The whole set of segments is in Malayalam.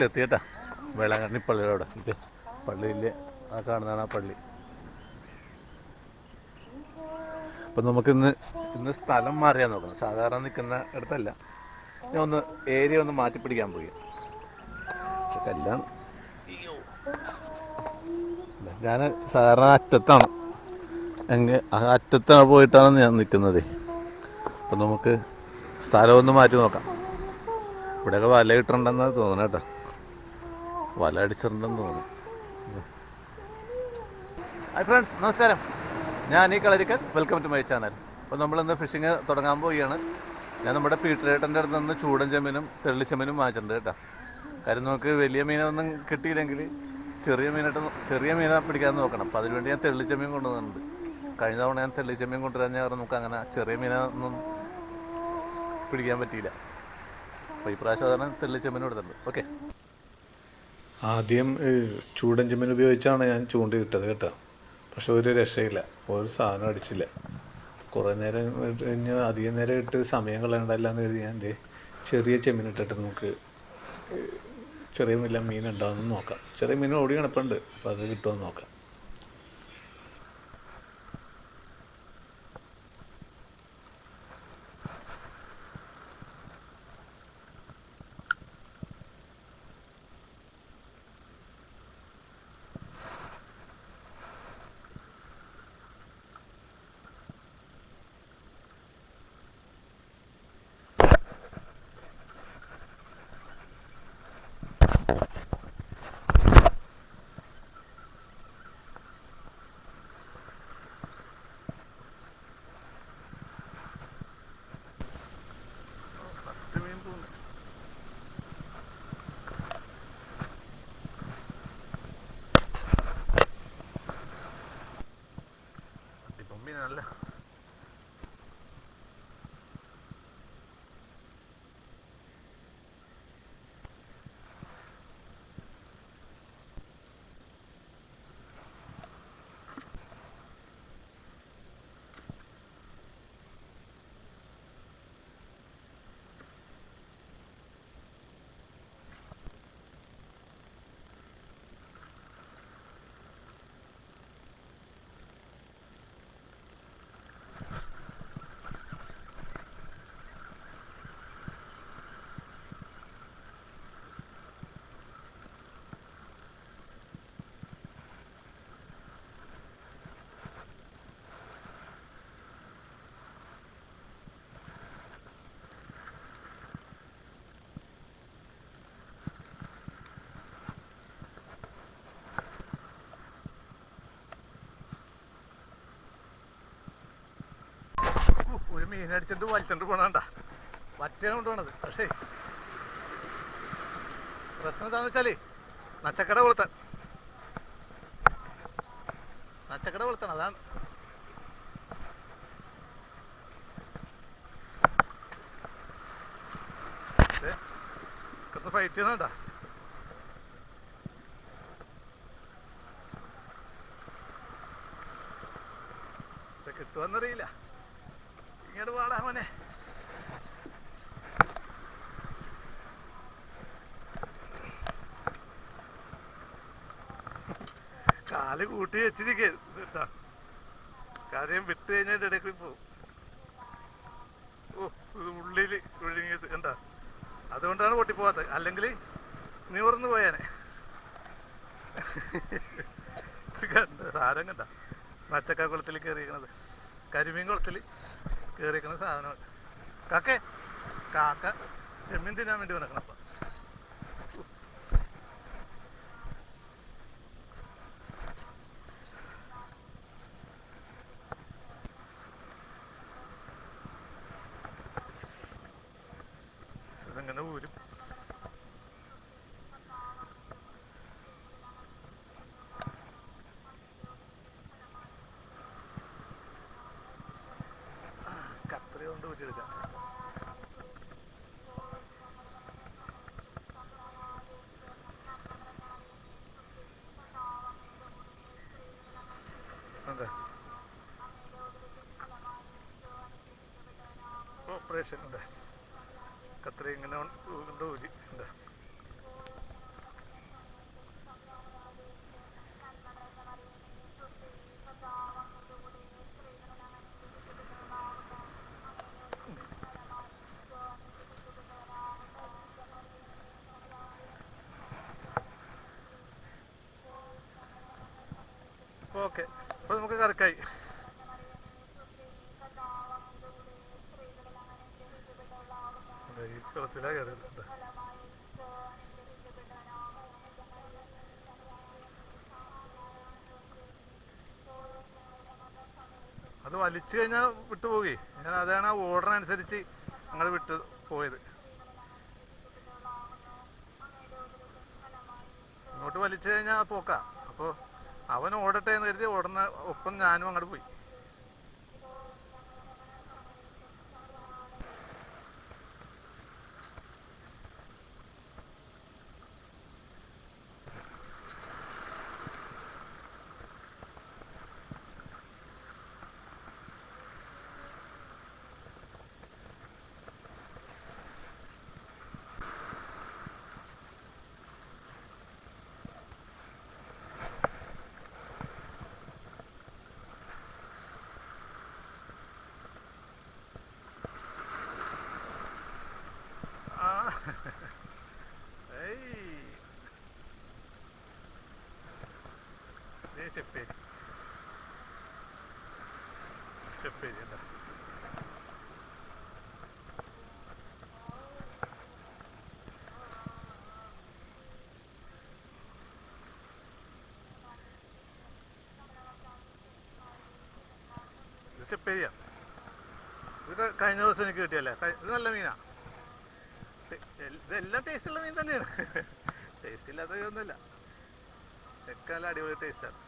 വീട്ടിലെത്തി കേട്ടാ. വേളാങ്കണ്ണി പള്ളിയുടെ ഇത് പള്ളിയില്ലേ ആ കാണുന്നതാണ് ആ പള്ളി. അപ്പം നമുക്കിന്ന് ഇന്ന് സ്ഥലം മാറിയാൽ നോക്കണം. സാധാരണ നിൽക്കുന്ന ഇടത്തല്ല. ഞാൻ ഒന്ന് ഏരിയ ഒന്ന് മാറ്റി പിടിക്കാൻ പോയി. കല്യാണം ഞാൻ സാധാരണ അറ്റത്താണ്. ആ അറ്റത്താണ് പോയിട്ടാണ് ഞാൻ നിൽക്കുന്നത് അപ്പം നമുക്ക് സ്ഥലം ഒന്ന് മാറ്റി നോക്കാം. ഇവിടെയൊക്കെ വല കിട്ടണ്ടെന്ന് തോന്നണേട്ടാ വല അടിച്ചിട്ടുണ്ടെന്ന് തോന്നുന്നു. ഹായ് ഫ്രണ്ട്സ് നമസ്കാരം. ഞാൻ ഈ Kalarikkal. Welcome to my channel അപ്പോൾ നമ്മളിന്ന് ഫിഷിങ് തുടങ്ങാൻ പോവുകയാണ്. ഞാൻ നമ്മുടെ പീട്ടറേട്ടന്റെ അടുത്ത് നിന്ന് ചൂടൻ ചെമ്മീനും തെള്ളിച്ചെമ്മീനും വാങ്ങിച്ചിട്ടുണ്ട് കേട്ടോ. കാര്യം നമുക്ക് വലിയ മീനൊന്നും കിട്ടിയില്ലെങ്കിൽ ചെറിയ മീനായിട്ട് ചെറിയ മീനെ പിടിക്കാൻ നോക്കണം. അപ്പോൾ അതിനുവേണ്ടി ഞാൻ തെള്ളിച്ചെമ്മീൻ കൊണ്ടുവന്നിട്ടുണ്ട്. കഴിഞ്ഞ തവണ ഞാൻ തെള്ളിച്ചെമ്മീൻ കൊണ്ടുവരാൻ ഞാൻ നമുക്ക് അങ്ങനെ ചെറിയ മീനൊന്നും പിടിക്കാൻ പറ്റിയില്ല. അപ്പോൾ ഈ പ്രാവശ്യം അതാണ് തെള്ളിച്ചെമ്മീൻ കൊടുത്തിട്ടുണ്ട് ഓക്കെ ആദ്യം ചൂടൻ ചെമ്മീൻ ഉപയോഗിച്ചാണ് ഞാൻ ചൂണ്ടിയിട്ടത് കേട്ടോ. പക്ഷെ ഒരു രക്ഷയില്ല. ഒരു സാധനം അടിച്ചില്ല. കുറേ നേരം കഴിഞ്ഞ് അധികം നേരം ഇട്ട് സമയം കളയണ്ടല്ല എന്ന് കരുതി ഞാൻ ദേ ചെറിയ ചെമ്മീൻ ഇട്ടിട്ട് നമുക്ക് ചെറിയ മീൻ ഉണ്ടാവുമെന്ന് നോക്കാം. ചെറിയ മീൻ ഓടി കിടപ്പുണ്ട്. അപ്പോൾ അത് കിട്ടുമെന്ന് നോക്കാം. മീൻ അടിച്ചിട്ട് വലിച്ചിട്ട് പോണണ്ട. വറ്റയാണ് കൊണ്ടുപോണത്. പക്ഷേ പ്രശ്നം എന്താന്ന് വെച്ചാൽ നച്ചക്കട കൊളുത്താൻ നച്ചക്കട കൊളുത്താണ് അതാണ്. ഫൈറ്റ് ചെയ്യണണ്ട. കിട്ടുമെന്നറിയില്ല മോനെ. കാൽ കൂട്ടി വെച്ചിരിക്കട്ടോ കാര്യം വിട്ട് കഴിഞ്ഞാൽ ഇടയ്ക്ക് പോവും. ഓ ഇത് ഉള്ളിൽ ഒഴുങ്ങിയത് എന്താ? അതുകൊണ്ടാണ് പൊട്ടിപ്പോവാത്തത്. അല്ലെങ്കിൽ നിവർന്നു പോയാനെ. സാധനം കണ്ട? മച്ചക്ക കുളത്തിൽ കയറിയിരിക്കണത് കരിമീൻ കുളത്തിൽ കയറിയിരിക്കുന്ന സാധനമാണ്. കാക്കേ കാക്ക ചെമ്മീൻ തിന്നാൻ വേണ്ടി വന്നേക്കണം അപ്പൊ ഇതെങ്ങനെ ഊരും കത്രി കൊണ്ട് അതെ. ഓപ്പറേഷൻ ഉണ്ട്. കത്രി ഇങ്ങനെ കൊണ്ട് ഊരി ഉണ്ട്. ഓക്കെ. അപ്പോൾ നമുക്ക് കറക്കായി. അത് വലിച്ചു കഴിഞ്ഞാൽ വിട്ടുപോകേ. ഞാൻ അതാണ് ആ ഓർഡറിനനുസരിച്ച് ഞങ്ങൾ വിട്ടു പോയത്. ഇങ്ങോട്ട് വലിച്ചു കഴിഞ്ഞാൽ പോക്ക. അപ്പോൾ അവൻ ഓടട്ടെ എന്ന് കരുതി ഉടനെ ഒപ്പം ഞാനും അങ്ങോട്ട് പോയി. ചെപ്പേരി. ചെപ്പേരി എന്താ? ഇത് കഴിഞ്ഞ ദിവസം എനിക്ക് കിട്ടിയല്ലേ? ഇത് നല്ല മീനാ. ഇതെല്ലാം ടേസ്റ്റ് ഉള്ള മീൻ തന്നെയാണ്. ടേസ്റ്റ് ഇല്ലാത്ത ഒന്നുമില്ല ഒക്കെ നല്ല അടിപൊളി ടേസ്റ്റാണ്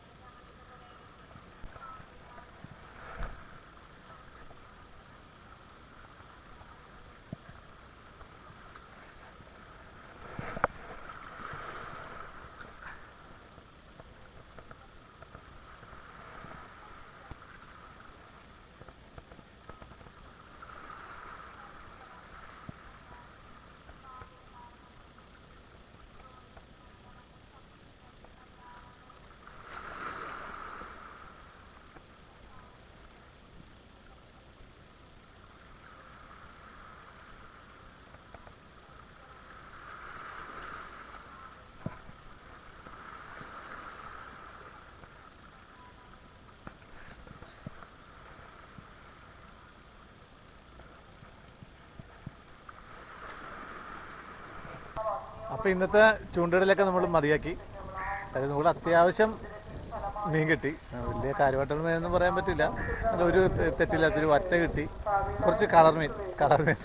അപ്പോൾ ഇന്നത്തെ ചൂണ്ടയിടലൊക്കെ നമ്മൾ മതിയാക്കി. അതായത് നമ്മൾ അത്യാവശ്യം മീൻ കിട്ടി. വലിയ കാര്യമായിട്ടുള്ള മീനൊന്നും പറയാൻ പറ്റില്ല. നല്ല ഒരു തെറ്റില്ലാത്തൊരു വറ്റ കിട്ടി. കുറച്ച് കളർ മീൻ കളർ മീൻ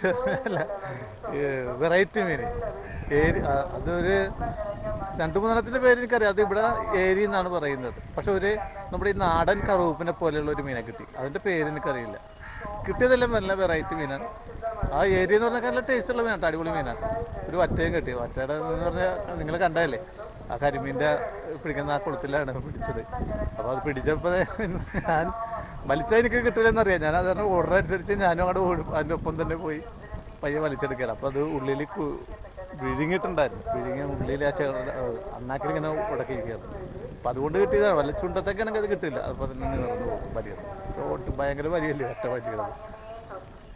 അല്ല വെറൈറ്റി മീൻ. ഏരി അതൊരു രണ്ട് മൂന്നെണ്ണത്തിന്റെ പേര് എനിക്കറിയാം. അത് ഇവിടെ ഏരി എന്നാണ് പറയുന്നത്. പക്ഷെ ഒരു നമ്മുടെ ഈ നാടൻ കറുവപ്പിനെ പോലെയുള്ള ഒരു മീനെ കിട്ടി. അതിന്റെ പേര് എനിക്കറിയില്ല. കിട്ടിയതെല്ലാം നല്ല വെറൈറ്റി മീനാണ്. ആ ഏരിയ എന്ന് പറഞ്ഞാൽ നല്ല ടേസ്റ്റ് ഉള്ള മീനാണ് അടിപൊളി മീനാണ് ഒരു വറ്റയും കിട്ടി. വറ്റയുടെ എന്ന് പറഞ്ഞാൽ നിങ്ങൾ കണ്ടതല്ലേ? ആ കരിമീന്റെ പിടിക്കുന്ന ആ കുളത്തിലാണ് പിടിച്ചത്. അപ്പോൾ അത് പിടിച്ചപ്പോൾ ഞാൻ വലിച്ചാൽ എനിക്ക് കിട്ടില്ലെന്നറിയാം ഞാൻ അത് ഓർഡർ അനുസരിച്ച് ഞാനും അവിടെ ഓടും. അതിന്റെ ഒപ്പം തന്നെ പോയി പയ്യെ വലിച്ചെടുക്കുകയാണ്. അപ്പോൾ അത് ഉള്ളിൽ വിഴുങ്ങിയിട്ടുണ്ടായിരുന്നു. വിഴുങ്ങിയ ഉള്ളിൽ ആ ചേട്ടൻ അണ്ണാക്കിൽ ഇങ്ങനെ ഉടക്കിയിരിക്കുകയാണ്. അപ്പോൾ അതുകൊണ്ട് കിട്ടിയതാണ്. വല്ല ചുണ്ടത്തൊക്കെ ആണെങ്കിൽ അത് കിട്ടില്ല. അതുപോലെ തന്നെ നിറഞ്ഞു പോകും. വലിയ ഭയങ്കര വലിയല്ലേ? ഒറ്റ വലിക്കുന്നത്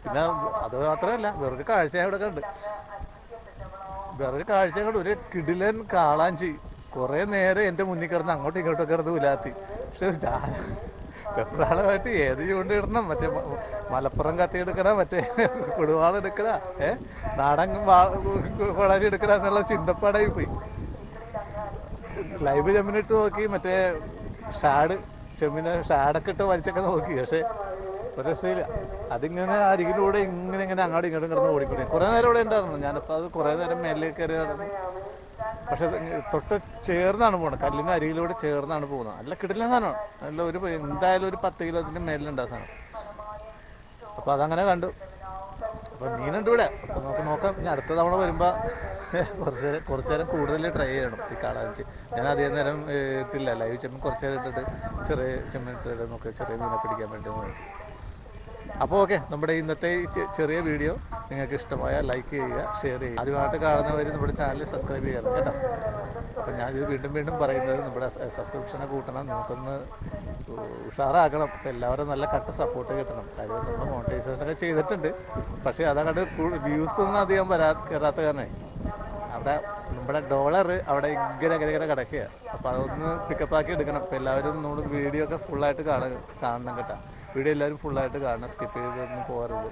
പിന്നെ അത് മാത്രമല്ല വേറൊരു കാഴ്ച ഇവിടെ കണ്ട്. വേറൊരു കാഴ്ച കണ്ട്. ഒരു കിടിലൻ കാളാഞ്ചി. കുറേ നേരം എന്റെ മുന്നിൽ കിടന്ന് അങ്ങോട്ടും ഇങ്ങോട്ടും കിടന്ന് ഉലാത്തി. പക്ഷെ ഞാൻ വെപ്രാളമായിട്ട് ഏത് ചൂണ്ട ഇടണം? മറ്റേ മലപ്പുറം കത്തി എടുക്കണ മറ്റേ കൊടുവാൾ എടുക്കണ ഏ? നാടൻ കൊടാരി എടുക്കണ എന്നുള്ള ചിന്തപ്പാടായി പോയി. ലൈവ് ചെമ്മിനിട്ട് നോക്കി മറ്റേ ഷാഡ് ചെമ്മിനെ ഷാഡൊക്കെ ഇട്ട് വലിച്ചൊക്കെ നോക്കി. പക്ഷേ ഒരു രക്ഷയില്ല. അതിങ്ങനെ അരികിലൂടെ ഇങ്ങനെ ഇങ്ങനെ അങ്ങോട്ടും ഇങ്ങോട്ടും കിടന്ന് ഓടിക്കൂടി. കുറേ നേരം ഇവിടെ ഉണ്ടായിരുന്നു. ഞാനിപ്പോൾ അത് കുറേ നേരം മേലിലേക്ക് കയറി നടന്നു. പക്ഷെ തൊട്ട് ചേർന്നാണ് പോകുന്നത് കല്ലിന് അരികിലൂടെ ചേർന്നാണ് പോകുന്നത്. നല്ല കിടിലൻ സാധനമാണ്. നല്ല ഒരു എന്തായാലും ഒരു പത്ത് കിലോത്തിന് മേലിലുണ്ട് സാധനം. അപ്പോൾ അതങ്ങനെ കണ്ടു. അപ്പോൾ മീനുണ്ട് ഇവിടെ. അപ്പോൾ നമുക്ക് നോക്കാം. ഇനി അടുത്ത തവണ വരുമ്പോൾ കുറച്ച് നേരം കുറച്ച് നേരം കൂടുതൽ ട്രൈ ചെയ്യണം ഈ കാളാഞ്ചി ഞാൻ അധികം നേരം ഇട്ടില്ല. ലൈവ് ചെമ്മീൻ കുറച്ച് നേരം ഇട്ടിട്ട് ചെറിയ ചെമ്മീൻ ഇട്ടിട്ട് നോക്കി ചെറിയ മീനെ പിടിക്കാൻ വേണ്ടി നോക്കി അപ്പോൾ ഓക്കെ നമ്മുടെ ഇന്നത്തെ ചെറിയ വീഡിയോ നിങ്ങൾക്ക് ഇഷ്ടമായ ലൈക്ക് ചെയ്യുക ഷെയർ ചെയ്യുക. ആദ്യമായിട്ട് കാണുന്നവർ നമ്മുടെ ചാനൽ സബ്സ്ക്രൈബ് ചെയ്യണം കേട്ടോ. അപ്പോൾ ഞാനിത് വീണ്ടും വീണ്ടും പറയുന്നത് നമ്മുടെ സബ്സ്ക്രിപ്ഷനെ കൂട്ടണം. നമുക്കൊന്ന് ഉഷാറാക്കണം. എല്ലാവരും നല്ല കട്ട സപ്പോർട്ട് കിട്ടണം. കാര്യം നമ്മൾ മോണിറ്റൈസേഷനൊക്കെ ചെയ്തിട്ടുണ്ട്. പക്ഷേ അതങ്ങോട്ട് വ്യൂസ് ഒന്നും അധികം വരാ കയറാത്ത കാരണേ. അവിടെ നമ്മുടെ ഡോളർ അവിടെ ഇങ്ങനെ ഇങ്ങനെ ഇങ്ങനെ കിടക്കുക അപ്പോൾ അതൊന്ന് പിക്കപ്പ് ആക്കി എടുക്കണം. അപ്പോൾ എല്ലാവരും നമ്മുടെ വീഡിയോ ഒക്കെ ഫുള്ളായിട്ട് കാണാൻ കാണണം കേട്ടോ. വീഡിയോ എല്ലാവരും ഫുള്ളായിട്ട് കാണണം. സ്കിപ്പ് ചെയ്തൊന്നും പോകാറുള്ളൂ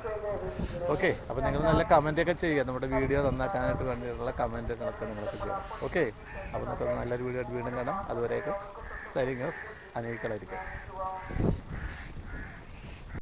ഓക്കെ അപ്പോൾ നിങ്ങൾ നല്ല കമന്റൊക്കെ ചെയ്യുക. നമ്മുടെ വീഡിയോ നന്നാക്കാനായിട്ട് വേണ്ടിയിട്ടുള്ള കമന്റുകളൊക്കെ നിങ്ങളൊക്കെ ചെയ്യണം. ഓക്കെ അപ്പോൾ നമുക്ക് നല്ലൊരു വീഡിയോ ആയിട്ട് വീണ്ടും കാണാം. അതുവരെയൊക്കെ സൈനിങ് ഓഫ് അനീക്കളായിരിക്കും